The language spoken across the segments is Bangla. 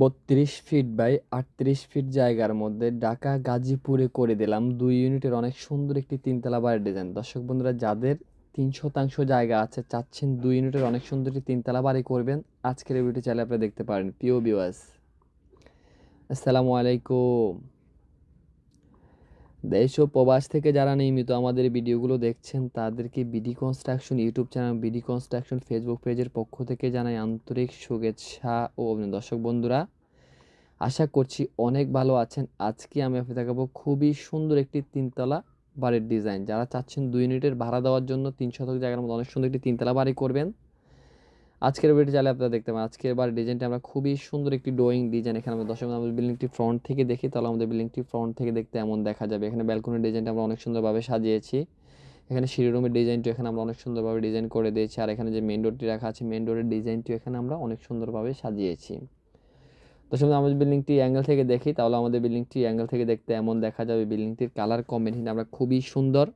বত্রিশ ফিট বাই আটত্রিশ ফিট জায়গার মধ্যে ঢাকা গাজীপুরে করে দিলাম। দুই ইউনিটের অনেক সুন্দর একটি তিনতলা বাড়ির ডিজাইন দর্শক বন্ধুরা, যাদের তিন শতাংশ জায়গা আছে, চাচ্ছেন দুই ইউনিটের অনেক সুন্দর একটি তিনতলা বাড়ি করবেন। আজকের ভিডিও চাইলে আপনারা দেখতে পারেন। পিও বিওয়াস আসসালামু আলাইকুম। দেশ ও প্রবাস থেকে যারা নিয়মিত আমাদের ভিডিওগুলো দেখছেন, তাদেরকে BD construction YouTube channel, BD construction Facebook পেজের পক্ষ থেকে জানাই আন্তরিক শুভেচ্ছা ও দর্শক বন্ধুরা, আশা করছি অনেক ভালো আছেন। আজকে আমি আপনি দেখাবো খুবই সুন্দর একটি তিনতলা বাড়ির ডিজাইন। যারা চাচ্ছেন দুই ইউনিটের ভাড়া দেওয়ার জন্য তিন শতক জায়গার মধ্যে অনেক সুন্দর একটি তিনতলা বাড়ি করবেন আজকের ভিডিও চাইলে আপনারা দেখতে পাবেন আজকের বার ডিজাইনটা আমরা খুবই সুন্দর একটি ড্রয়িং ডিজাইন এখানে আমরা দর্শক আমাদের বিল্ডিংটি ফ্রন্ট থেকে দেখি, তাহলে আমাদের বিল্ডিংটি ফ্রন্ট থেকে দেখতে এমন দেখা যাবে। এখানে ব্যালকনির ডিজাইনটা আমরা অনেক সুন্দরভাবে সাজিয়েছি। এখানে সিঁড়ি রুমের ডিজাইনটি এখানে আমরা অনেক সুন্দরভাবে ডিজাইন করে দিয়েছি। আর এখানে যে মেন ডোরটি রাখা আছে মেন ডোরের ডিজাইনটি এখানে আমরা অনেক সুন্দরভাবে সাজিয়েছি। দর্শক আমাদের বিল্ডিংটি অ্যাঙ্গেল থেকে দেখি, তাহলে আমাদের বিল্ডিংটি অ্যাঙ্গেল থেকে দেখতে এমন দেখা যাবে। বিল্ডিংটির কালার কম্বিনেশন আমরা খুবই সুন্দর।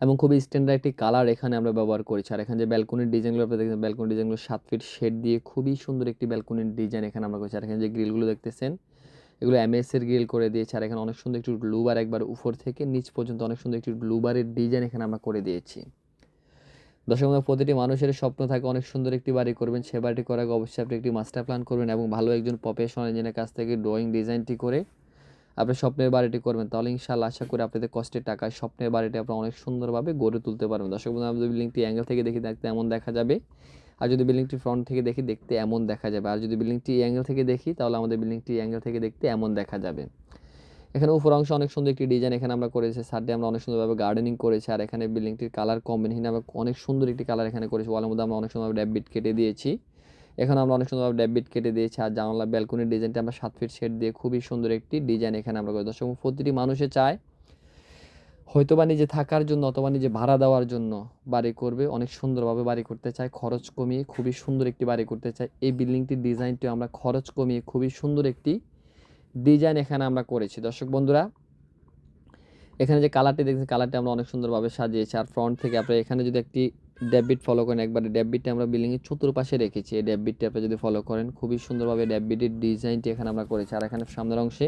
এবং খুবই স্ট্যান্ডার্ড একটি কালার এখানে আমরা ব্যবহার করেছি। আর এখানে যে ব্যালকনির ডিজাইনগুলো আপনি দেখছেন ব্যালকনি ডিজাইনগুলো সাত ফিট শেড দিয়ে খুবই সুন্দর একটি ব্যালকনির ডিজাইন এখানে আমরা করেছি। আর এখানে যে গ্রিলগুলো দেখতেছেন, এগুলো এমএস এর গ্রিল করে দিয়েছি। আর এখানে অনেক সুন্দর একটি ব্লুবার একবার উপর থেকে নিচ পর্যন্ত অনেক সুন্দর একটি ব্লুবারের ডিজাইন এখানে আমরা করে দিয়েছি। দর্শক প্রতিটি মানুষের স্বপ্ন থাকে অনেক সুন্দর একটি বাড়ি করবেন। সে বাড়িটি করার আগে অবশ্যই আপনি একটি মাস্টার প্ল্যান করবেন এবং ভালো একজন প্রফেশনাল ইঞ্জিনিয়ার কাছ থেকে ড্রয়িং ডিজাইনটি করে আপনি স্বপ্নের বাড়িটি করবেন, তাহলে ইনশাআল্লাহ আশা করি আপনাদের কষ্টের টাকায় স্বপ্নের বাড়িটি আপনারা অনেক সুন্দরভাবে গড়ে তুলতে পারবেন। দর্শক বন্ধু আমাদের বিল্ডিংটি অ্যাঙ্গেল থেকে দেখি, দেখতে এমন দেখা যাবে। আর যদি বিল্ডিংটি ফ্রন্ট থেকে দেখি, দেখতে এমন দেখা যাবে। আর যদি বিল্ডিংটি অ্যাঙ্গেল থেকে দেখি, তাহলে আমাদের বিল্ডিংটি অ্যাঙ্গেল থেকে দেখতে এমন দেখা যাবে। এখানে উপর অংশ অনেক সুন্দর একটি ডিজাইন এখানে আমরা করেছি। সাইডে আমরা অনেক সুন্দরভাবে গার্ডেনিং করেছি। আর এখানে বিল্ডিংটির কালার কম্বিনেশন আমরা অনেক সুন্দর একটি কালার এখানে করেছি। ওয়ালের মধ্যে আমরা অনেক সুন্দরভাবে ড্যাববিট কেটে দিয়েছি। এখানে আমরা অনেক সুন্দরভাবে ড্যাববিট কেটে দিয়েছি, আর জানালা ব্যালকনির ডিজাইনটা আমরা সাত ফিট শেড দিয়ে খুবই সুন্দর একটি ডিজাইন এখানে আমরা করি দর্শক প্রতিটি মানুষে চায় হয়তোবা নিজে থাকার জন্য অথবা নিজে ভাড়া দেওয়ার জন্য বাড়ি করবে, অনেক সুন্দরভাবে বাড়ি করতে চায়, খরচ কমিয়ে খুবই সুন্দর একটি বাড়ি করতে চায়। এই বিল্ডিংটির ডিজাইনটি আমরা খরচ কমিয়ে খুবই সুন্দর একটি ডিজাইন এখানে আমরা করেছি। দর্শক বন্ধুরা, এখানে যে কালারটি দেখছেন কালারটি আমরা অনেক সুন্দরভাবে সাজিয়েছি। আর ফ্রন্ট থেকে আপনি এখানে যদি একটি ড্যাববিট ফলো করেন। একবারে ড্যাববিটটা আমরা বিল্ডিংয়ের চতুর্পাশে রেখেছি। এই ড্যাববিটটি আপনি যদি ফলো করেন, খুবই সুন্দরভাবে ড্যাববিটের ডিজাইনটি এখানে আমরা করেছি। আর এখানে সামনের অংশে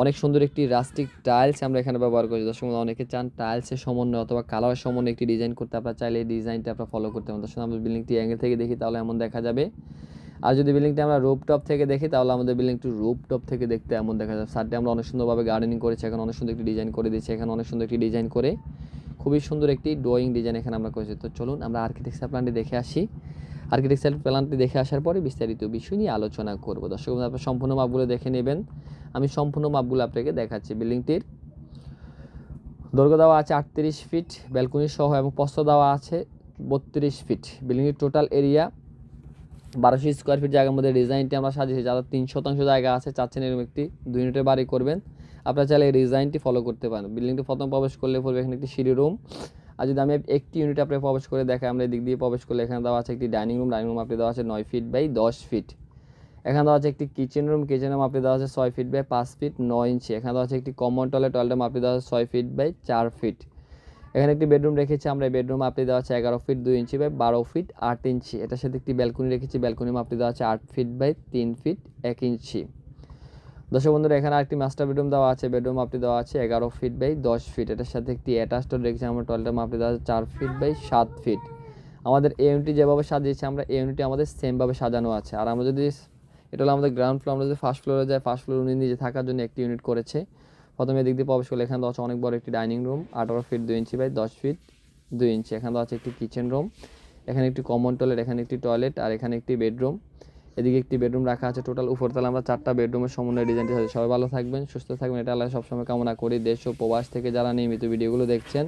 অনেক সুন্দর একটি রাস্টিক টাইলস আমরা এখানে ব্যবহার করেছি। দর্শক অনেকে চান টাইলসের সমন্বয় অথবা কালারের সমন্বয়ে একটি ডিজাইন করতে, আপনারা চাইলে এই ডিজাইনটা আপনারা ফলো করতে পারেন। দর্শক আমরা বিল্ডিংটি অ্যাঙ্গেল থেকে দেখি, তাহলে এমন দেখা যাবে। আর যদি বিল্ডিংটি আমরা রুপ টপ থেকে দেখি, তাহলে আমাদের বিল্ডিংটি রুপ টপ থেকে দেখতে এমন দেখা যাবে। সাইডে আমরা অনেক সুন্দরভাবে গার্ডেনিং করেছি, এখানে অনেক সুন্দর একটি ডিজাইন করে দিয়েছি, এখানে অনেক সুন্দর একটি ডিজাইন করে খুবই সুন্দর একটি ড্রয়িং ডিজাইন এখানে আমরা করেছি। তো চলুন আমরা আর্কিটেকচার প্ল্যানটি দেখে আসি। আর্কিটেকচার প্ল্যানটি দেখে আসার পরে বিস্তারিত বিষয় নিয়ে আলোচনা করব। দর্শক আপনারা সম্পূর্ণ মাপগুলো দেখে নেবেন। আমি সম্পূর্ণ মাপগুলো আপনাকে দেখাচ্ছি বিল্ডিংটির। দৈর্ঘ্য দেওয়া আছে আটত্রিশ ফিট ব্যালকনি সহ এবং প্রস্থ দেওয়া আছে বত্রিশ ফিট বিল্ডিংয়ের টোটাল এরিয়া বারোশো স্কোয়ার ফিট জায়গার মধ্যে ডিজাইনটি আমরা সাজিয়েছি যারা তিন শতাংশ জায়গা আছে চাচ্ছেন এরকম একটি, দুই ইউনিটের বাড়ি করবেন। আপনারা চাইলে এই ডিজাইনটি ফলো করতে পারেন। বিল্ডিংটি প্রথম প্রবেশ করলে পড়বে এখানে একটি সিঁড়ি রুম আর যদি আমি একটি ইউনিট আপনি প্রবেশ করে দেখাই, আমরা এদিক দিয়ে প্রবেশ করলে এখানে দেওয়া আছে একটি ডাইনিং রুম ডাইনিং রুম আপনি দেওয়া আছে নয় ফিট বাই দশ ফিট এখানে দেওয়া আছে একটি কিচেন রুম কিচেন রুম আপনি দেওয়া আছে ছয় ফিট বাই পাঁচ ফিট নয় ইঞ্চি এখানে দেওয়া আছে একটি কমন টয়লেট টয়লেট আপনি দেওয়া আছে ছয় ফিট বাই চার ফিট এখানে একটি বেডরুম রেখেছি আমরা। বেডরুম আপনি দেওয়া আছে এগারো ফিট দুই ইঞ্চি বাই বারো ফিট আট ইঞ্চি এটার সাথে একটি ব্যালকনি রেখেছি। ব্যালকনি আপনি দেওয়া আছে আট ফিট বাই তিন ফিট এক ইঞ্চি দর্শক বন্ধুরা, এখানে একটি মাস্টার বেডরুম দেওয়া আছে। বেডরুম আপনি দেওয়া আছে এগারো ফিট বাই দশ ফিট এটার সাথে একটি অ্যাটাচ টয়লেট আমরা। টয়লেটের আপনি দেওয়া আছে চার ফিট বাই সাত ফিট আমাদের এই ইউনিটটি যেভাবে সাজিয়েছি আমরা, এই ইউনিটটি আমাদের সেমভাবে সাজানো আছে। আর আমরা যদি এটা হলো আমাদের গ্রাউন্ড ফ্লোর আমরা যদি ফার্স্ট ফ্লোরে যাই ফার্স্ট ফ্লোর উনি নিজে থাকার জন্য একটি ইউনিট করেছে। প্রথমে এদিক দিয়ে প্রবেশ করলে এখানে দেওয়া আছে অনেক বড় একটি ডাইনিং রুম আঠারো ফিট দুই ইঞ্চি বাই দশ ফিট দুই ইঞ্চি এখানে দেওয়া আছে একটি কিচেন রুম এখানে একটি কমন টয়লেট এখানে একটি টয়লেট আর এখানে একটি বেডরুম এদিকে একটি বেডরুম রাখা আছে, টোটাল উপরতলা আমরা চারটা বেডরুমের সমন্বয় ডিজাইনটি আছে সবাই ভালো থাকবেন, সুস্থ থাকবেন, এটা আল্লাহ সবসময় কামনা করি। দেশ ও প্রবাস থেকে যারা নিয়মিত ভিডিওগুলো দেখছেন,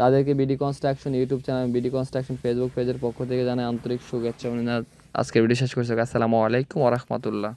তাদেরকে BD construction YouTube channel BD construction Facebook পেজের পক্ষ থেকে জানাই আন্তরিক শুভেচ্ছা। আজকের ভিডিও শেষ করছি। আসসালামু আলাইকুম ওরহমতুল্লাহ